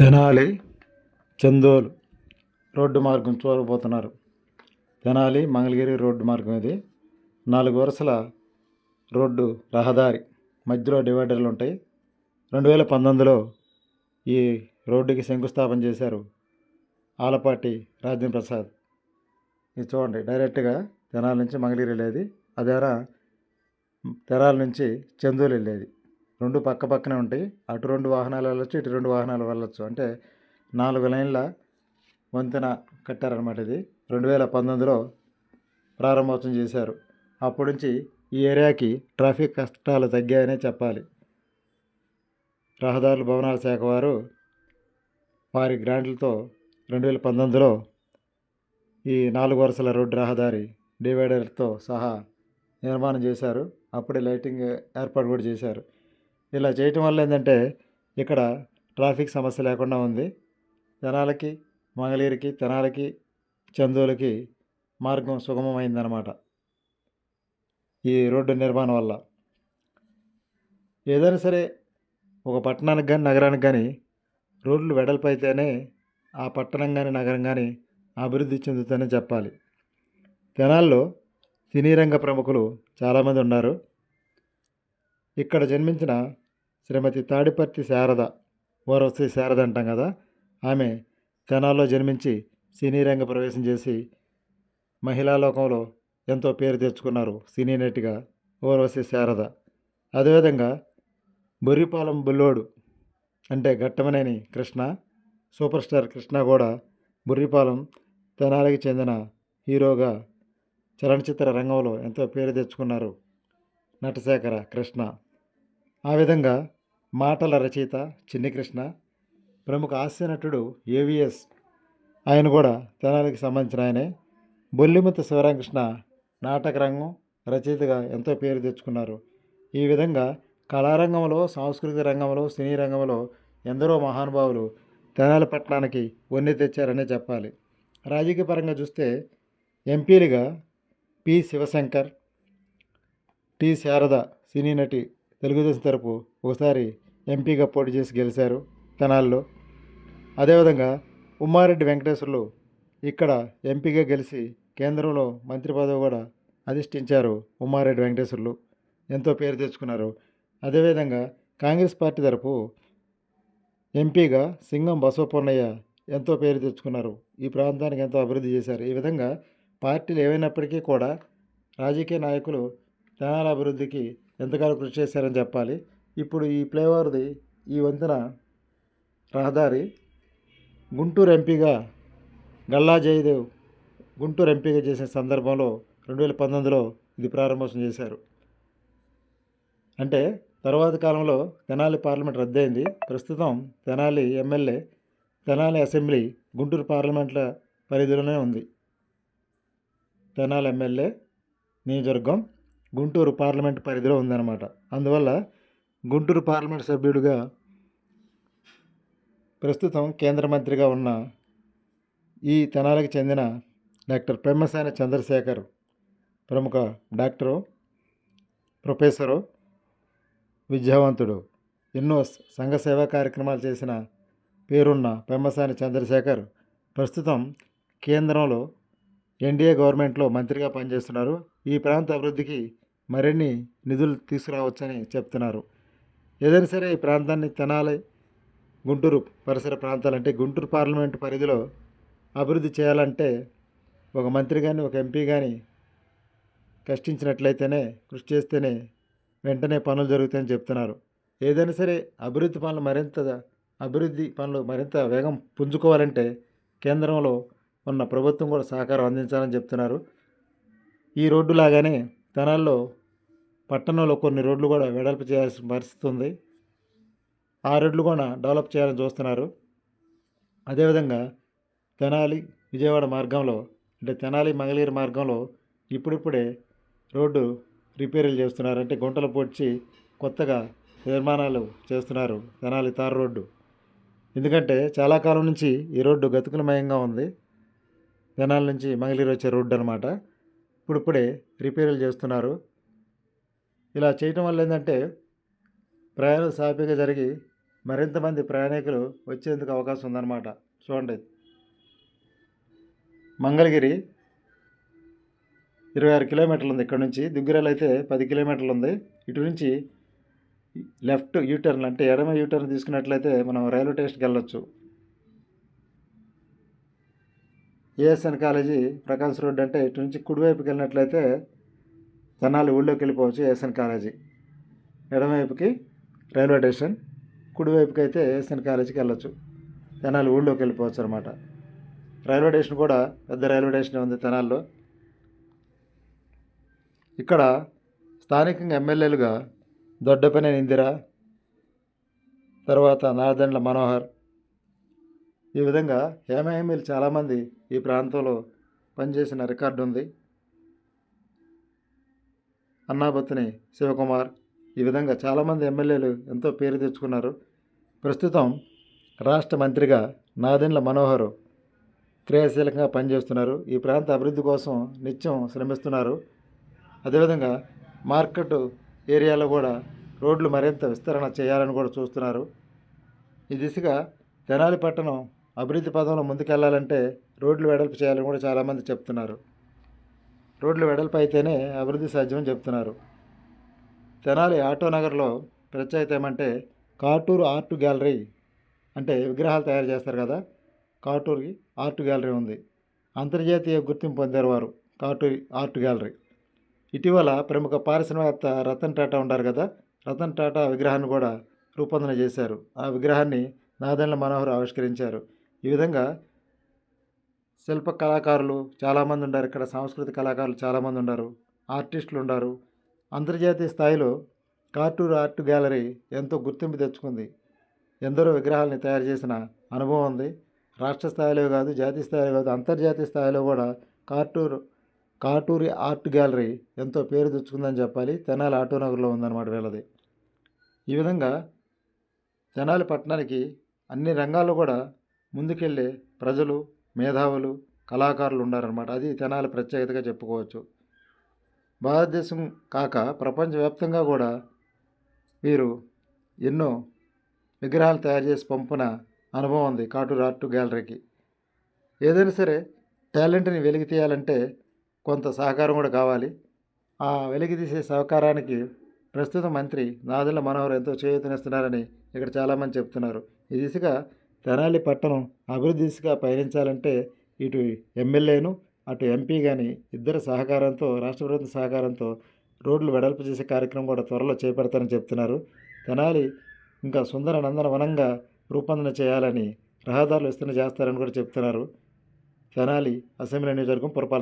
Tenali Chandolu road మార్గం చూడబోతున్నారు. Tenali Mangalagiri road మార్గం ఇది. నాలుగు వరుసల రోడ్డు రహదారి మధ్యలో డివైడర్లు ఉంటాయి. రెండు వేల పంతొమ్మిదిలో ఈ రోడ్డుకి శంకుస్థాపన చేశారు ఆలపాటి రాజేంద్ర ప్రసాద్. ఇది చూడండి డైరెక్ట్గా తెనాలి నుంచి మంగళగిరి వెళ్ళేది. అదేరా తెనాలి నుంచి చందోలు వెళ్ళేది. రెండు పక్క పక్కనే ఉంటాయి. అటు రెండు వాహనాలు వెళ్ళొచ్చు ఇటు రెండు వాహనాలు వెళ్ళొచ్చు. అంటే నాలుగు లైన్ల వంతెన కట్టారనమాట ఇది. రెండు వేల పంతొమ్మిదిలో ప్రారంభోత్సవం చేశారు. అప్పటి నుంచి ఈ ఏరియాకి ట్రాఫిక్ కష్టాలు తగ్గాయనే చెప్పాలి. రహదారుల భవనాల శాఖ వారు వారి గ్రాంట్లతో రెండు వేల పంతొమ్మిదిలో ఈ నాలుగు వరుసల రోడ్డు రహదారి డివైడర్తో సహా నిర్మాణం చేశారు. అప్పుడే లైటింగ్ ఏర్పాటు కూడా చేశారు. ఇలా చేయటం వల్ల ఏంటంటే ఇక్కడ ట్రాఫిక్ సమస్య లేకుండా ఉంది. జనాలకి మంగళగిరికి తెనాలకి చందోలకి మార్గం సుగమమైందనమాట ఈ రోడ్డు నిర్మాణం వల్ల. ఏదైనా సరే ఒక పట్టణానికి కానీ నగరానికి కానీ రోడ్లు వెడల్పు అయితేనే ఆ పట్టణం కానీ నగరం కానీ అభివృద్ధి చెందుతుందని చెప్పాలి. తెనాల్లో సినీ రంగ ప్రముఖులు చాలామంది ఉన్నారు. ఇక్కడ జన్మించిన శ్రీమతి తాడిపర్తి శారద ఓరవశ్రీ శారద అంటాం కదా ఆమె తెనాల్లో జన్మించి సినీ రంగ ప్రవేశం చేసి మహిళా లోకంలో ఎంతో పేరు తెచ్చుకున్నారు సినీ నటిగా ఓరవశ్రీ శారద. అదేవిధంగా బొర్రిపాలెం బుల్లోడు అంటే ఘట్టమనేని కృష్ణ సూపర్ స్టార్ కృష్ణ కూడా బుర్రిపాలెం తెనాలికి చెందిన హీరోగా చలనచిత్ర రంగంలో ఎంతో పేరు తెచ్చుకున్నారు. నటశేఖర కృష్ణ. ఆ విధంగా మాటల రచయిత చిన్ని కృష్ణ ప్రముఖ హాస్య నటుడు ఏవిఎస్ ఆయన కూడా తెనాలికి సంబంధించిన ఆయనే. బొల్లిముత్త శివరామకృష్ణ నాటక రంగం రచయితగా ఎంతో పేరు తెచ్చుకున్నారు. ఈ విధంగా కళారంగంలో సాంస్కృతిక రంగంలో సినీ రంగంలో ఎందరో మహానుభావులు తెనాలి పట్టణానికి వన్నె తెచ్చారనే చెప్పాలి. రాజకీయ పరంగా చూస్తే ఎంపీలుగా P. Sivasankar T Sarada cine నటి తెలుగుదేశం తరపు ఒకసారి ఎంపీగా పోటీ చేసి గెలిచారు తెనాల్లో. అదేవిధంగా ఉమ్మారెడ్డి వెంకటేశ్వర్లు ఇక్కడ ఎంపీగా గెలిచి కేంద్రంలో మంత్రి పదవి కూడా అధిష్ఠించారు ఉమ్మారెడ్డి వెంకటేశ్వర్లు. ఎంతో పేరు తెచ్చుకున్నారు. అదేవిధంగా కాంగ్రెస్ పార్టీ తరపు ఎంపీగా సింగం బసవపూర్ణయ్య ఎంతో పేరు తెచ్చుకున్నారు. ఈ ప్రాంతానికి ఎంతో అభివృద్ధి చేశారు. ఈ విధంగా పార్టీలు ఏమైనప్పటికీ కూడా రాజకీయ నాయకులు తెనాల అభివృద్ధికి ఎంతగానో కృషి చేశారని చెప్పాలి. ఇప్పుడు ఈ ఫ్లైఓవర్ది ఈ వంతెన రహదారి గుంటూరు ఎంపీగా గల్లా జయదేవ్ గుంటూరు ఎంపీగా చేసిన సందర్భంలో రెండు వేల పంతొమ్మిదిలో ఇది ప్రారంభోత్సవం చేశారు. అంటే తర్వాత కాలంలో తెనాలి పార్లమెంట్ రద్దయింది. ప్రస్తుతం తెనాలి ఎమ్మెల్యే తెనాలి అసెంబ్లీ గుంటూరు పార్లమెంట్ల పరిధిలోనే ఉంది. తెనాలి ఎమ్మెల్యే నియోజకవర్గం గుంటూరు పార్లమెంట్ పరిధిలో ఉందన్నమాట. అందువల్ల గుంటూరు పార్లమెంట్ సభ్యుడిగా ప్రస్తుతం కేంద్ర మంత్రిగా ఉన్న ఈ తెనాలకు చెందిన డాక్టర్ పెమ్మసాని చంద్రశేఖర్ ప్రముఖ డాక్టరు ప్రొఫెసరు విద్యావంతుడు. ఎన్నో సంఘ సేవా కార్యక్రమాలు చేసిన పేరున్న పెమ్మసాని చంద్రశేఖర్ ప్రస్తుతం కేంద్రంలో ఎన్డీఏ గవర్నమెంట్లో మంత్రిగా పనిచేస్తున్నారు. ఈ ప్రాంత అభివృద్ధికి మరిన్ని నిధులు తీసుకురావచ్చని చెప్తున్నారు. ఏదైనా సరే ఈ ప్రాంతాన్ని తెనాలి గుంటూరు పరిసర ప్రాంతాలంటే గుంటూరు పార్లమెంట్ పరిధిలో అభివృద్ధి చేయాలంటే ఒక మంత్రి కానీ ఒక ఎంపీ కానీ కష్టించినట్లయితేనే కృషి చేస్తేనే వెంటనే పనులు జరుగుతాయని చెప్తున్నారు. ఏదైనా సరే అభివృద్ధి పనులు మరింత అభివృద్ధి పనులు మరింత వేగం పుంజుకోవాలంటే కేంద్రంలో ఉన్న ప్రభుత్వం కూడా సహకారం అందించాలని చెప్తున్నారు. ఈ రోడ్డు లాగానే తెనాల్లో పట్టణంలో కొన్ని రోడ్లు కూడా వెడల్పు చేయాల్సిన పరిస్థితి ఉంది. ఆ రోడ్లు కూడా డెవలప్ చేయాలని చూస్తున్నారు. అదేవిధంగా తెనాలి విజయవాడ మార్గంలో అంటే తెనాలి మంగళగిరి మార్గంలో ఇప్పుడిప్పుడే రోడ్డు రిపేర్లు చేస్తున్నారు. అంటే గుంటలు పొడిచి కొత్తగా నిర్మాణాలు చేస్తున్నారు తెనాలి తార్ రోడ్డు. ఎందుకంటే చాలా కాలం నుంచి ఈ రోడ్డు గతుకులమయంగా ఉంది. తెనాలి నుంచి మంగళగిరి వచ్చే రోడ్డు అనమాట ఇప్పుడిప్పుడే రిపేర్లు చేస్తున్నారు. ఇలా చేయటం వల్ల ఏంటంటే ప్రయాణం సాఫీగా జరిగి మరింత మంది ప్రయాణికులు వచ్చేందుకు అవకాశం ఉందన్నమాట. చూడండి. మంగళగిరి ఇరవై ఆరు కిలోమీటర్లు ఉంది ఇక్కడ నుంచి. దుగ్గిరాలు అయితే పది కిలోమీటర్లు ఉంది. ఇటు నుంచి లెఫ్ట్ యూటర్న్ అంటే ఎడమ యూటర్న్ తీసుకున్నట్లయితే మనం రైల్వే స్టేషన్కి వెళ్ళొచ్చు. ఏఎస్ఎన్ కాలేజీ ప్రకాశ్ రోడ్ అంటే ఇటు నుంచి కుడివైపుకి వెళ్ళినట్లయితే జనాలు ఊళ్ళోకి వెళ్ళిపోవచ్చు ఏఎస్ఎన్ కాలేజీ. ఎడమవైపుకి రైల్వే స్టేషన్ కుడివైపుకి అయితే ఏఎస్ఎన్ కాలేజీకి వెళ్ళొచ్చు. తెనాలి ఊళ్ళోకి వెళ్ళిపోవచ్చు అనమాట రైల్వే స్టేషన్ కూడా పెద్ద రైల్వే స్టేషన్ ఉంది తెనాల్లో. ఇక్కడ స్థానికంగా ఎమ్మెల్యేలుగా దొడ్డపనే ఇందిర తర్వాత నారదండ్ల మనోహర్. ఈ విధంగా హేమహేమీలు చాలామంది ఈ ప్రాంతంలో పనిచేసిన రికార్డు ఉంది. అన్నాబత్తిని శివకుమార్ ఈ విధంగా చాలామంది ఎమ్మెల్యేలు ఎంతో పేరు తెచ్చుకున్నారు. ప్రస్తుతం రాష్ట్ర మంత్రిగా నాదెండ్ల మనోహర్ క్రియాశీలకంగా పనిచేస్తున్నారు. ఈ ప్రాంత అభివృద్ధి కోసం నిత్యం శ్రమిస్తున్నారు. అదేవిధంగా మార్కెట్ ఏరియాలో కూడా రోడ్లు మరింత విస్తరణ చేయాలని కూడా చూస్తున్నారు. ఈ దిశగా తెనాలి పట్టణం అభివృద్ధి పదంలో ముందుకెళ్ళాలంటే రోడ్లు వెడల్పు చేయాలని కూడా చాలామంది చెప్తున్నారు. రోడ్లు వెడల్పు అయితేనే అభివృద్ధి సాధ్యమని చెప్తున్నారు. తెనాలి ఆటో నగర్లో ప్రత్యేకత ఏమంటే కాటూరు ఆర్ట్ గ్యాలరీ అంటే విగ్రహాలు తయారు చేస్తారు కదా కాటూరుకి ఆర్ట్ గ్యాలరీ ఉంది. అంతర్జాతీయ గుర్తింపు పొందారు వారు కాటూరి ఆర్ట్ గ్యాలరీ. ఇటీవల ప్రముఖ పారిశ్రామికవేత్త రతన్ టాటా ఉన్నారు కదా రతన్ టాటా విగ్రహాన్ని కూడా రూపొందన చేశారు. ఆ విగ్రహాన్ని నాదెండ్ల మనోహర్ ఆవిష్కరించారు. ఈ విధంగా శిల్ప కళాకారులు చాలామంది ఉన్నారు ఇక్కడ సాంస్కృతిక కళాకారులు చాలామంది ఉన్నారు ఆర్టిస్టులు ఉన్నారు అంతర్జాతీయ స్థాయిలో కార్టూర్ ఆర్ట్ గ్యాలరీ ఎంతో గుర్తింపు తెచ్చుకుంది. ఎందరో విగ్రహాలని తయారు చేసిన అనుభవం ఉంది. రాష్ట్ర స్థాయిలో కాదు జాతీయ స్థాయిలో కాదు అంతర్జాతీయ స్థాయిలో కూడా కార్టూర్ కాటూరి ఆర్ట్ గ్యాలరీ ఎంతో పేరు తెచ్చుకుందని చెప్పాలి. తెనాలి ఆటో నగర్లో ఉందన్నమాట వీళ్ళది. ఈ విధంగా తెనాలి పట్టణానికి అన్ని రంగాల్లో కూడా ముందుకెళ్ళే ప్రజలు మేధావులు కళాకారులు ఉన్నారనమాట అది తెనాలి ప్రత్యేకతగా చెప్పుకోవచ్చు. భారతదేశం కాక ప్రపంచవ్యాప్తంగా కూడా వీరు ఎన్నో విగ్రహాలు తయారు చేసి పంపిన అనుభవం ఉంది కాటూరు ఆర్ట్ గ్యాలరీకి. ఏదైనా సరే టాలెంట్ని వెలికి తీయాలంటే కొంత సహకారం కూడా కావాలి. ఆ వెలికి తీసే సహకారానికి ప్రస్తుత మంత్రి నాదెళ్ళ మనోహర్ ఎంతో చేయూతనిస్తున్నారని ఇక్కడ చాలామంది చెప్తున్నారు. ఈ దిశగా తెనాలి పట్టణం అభివృద్ధి దిశగా పయనించాలంటే ఇటు ఎమ్మెల్యేను అటు ఎంపీ కానీ ఇద్దరు సహకారంతో రాష్ట్ర ప్రభుత్వం సహకారంతో రోడ్లు వెడల్పు చేసే కార్యక్రమం కూడా త్వరలో చేపడతారని చెప్తున్నారు. తెనాలి ఇంకా సుందర నందన వనంగా రూపొందన చేయాలని రహదారులు విస్తరణ చేస్తారని కూడా చెప్తున్నారు. తెనాలి అసెంబ్లీ నియోజకవర్గం పురపాలక